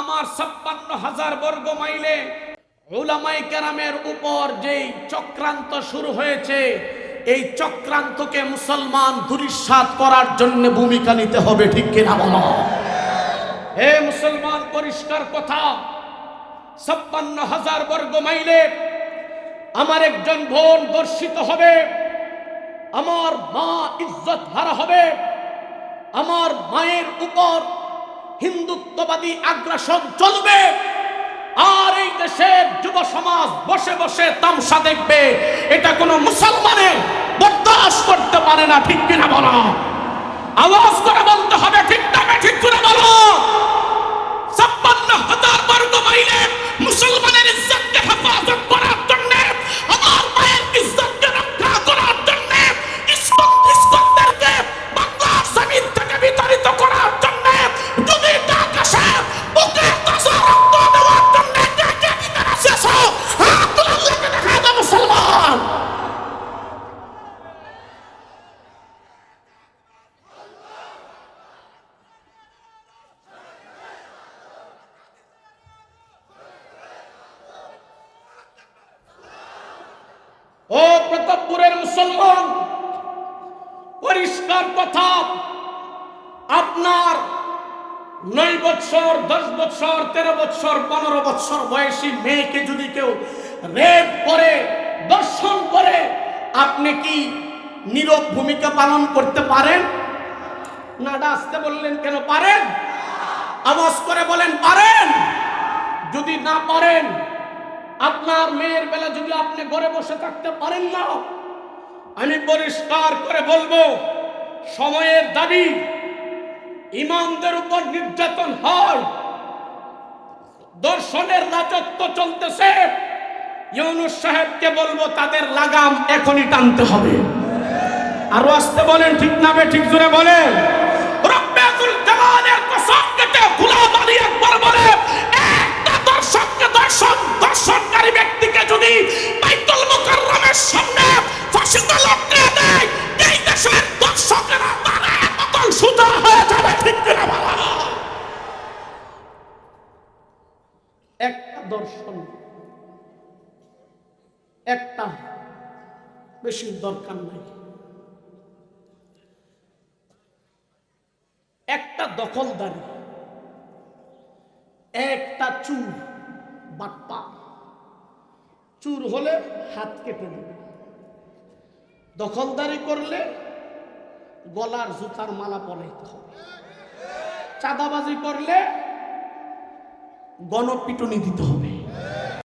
আমার ছাপ্পান্ন হাজার বর্গ মাইলে ওলামাই কেরামের উপর যেই চক্রান্ত শুরু হয়েছে, এই চক্রান্তকে মুসলমান দুরিশ্বাত করার জন্য ভূমিকা নিতে হবে, ঠিক কিনা বলো? হে মুসলমান, পরিষ্কার কথা, ছাপ্পান্ন হাজার বর্গ মাইলে আমার একজন বোন দর্শিত হবে, আমার মা ইজ্জত হারা হবে, আমার মায়ের উপর হিন্দুত্ববাদী আগ্রাসন চলবে। আর এই দেশের যুব সমাজ বসে বসে তামসা দেখবে। এটা কোনো মুসলমানের বরদাস্ত করতে পারে না, ঠিক কিনা বলো? আওয়াজ করে ও প্রতাপপুরের মুসলমান, পরিষ্কার কথা, আপনার নয় বৎসর দশ বৎসর তেরো বৎসর পনেরো বৎসর বয়সী মেয়েকে যদি কেউ রেপ করে, দর্শন করে, আপনি কি নীরব ভূমিকা পালন করতে পারেন? না আসতে বললেন কেন পারেন? আওয়াজ করে বলেন পারেন। যদি না পারেন আপনার মেয়ের বেলা যদি আপনি ঘরে বসে থাকতে পারেন না, আমি পরিষ্কার করে বলব, সময়ের দাবি ইমামদের উপর নির্যাতন হয়। দর্শনের রাজত্ব চলতেছে। ইউনুস সাহেবকে বলব, তাদের লাগাম এখনই টানতে হবে। আরও আসতে বলেন, ঠিক না ঠিক জোরে বলেন। একটা দর্শন, একটা বেশি দরকার নাই। একটা দখলদারি, একটা চুর বাট্পা চুর হলে হাত কেটে দেবে দখলদারি করলে গলার জুতার মালা পরাইতে হবে। চাঁদাবাজি করলে গণপিটুনি দিতে হবে।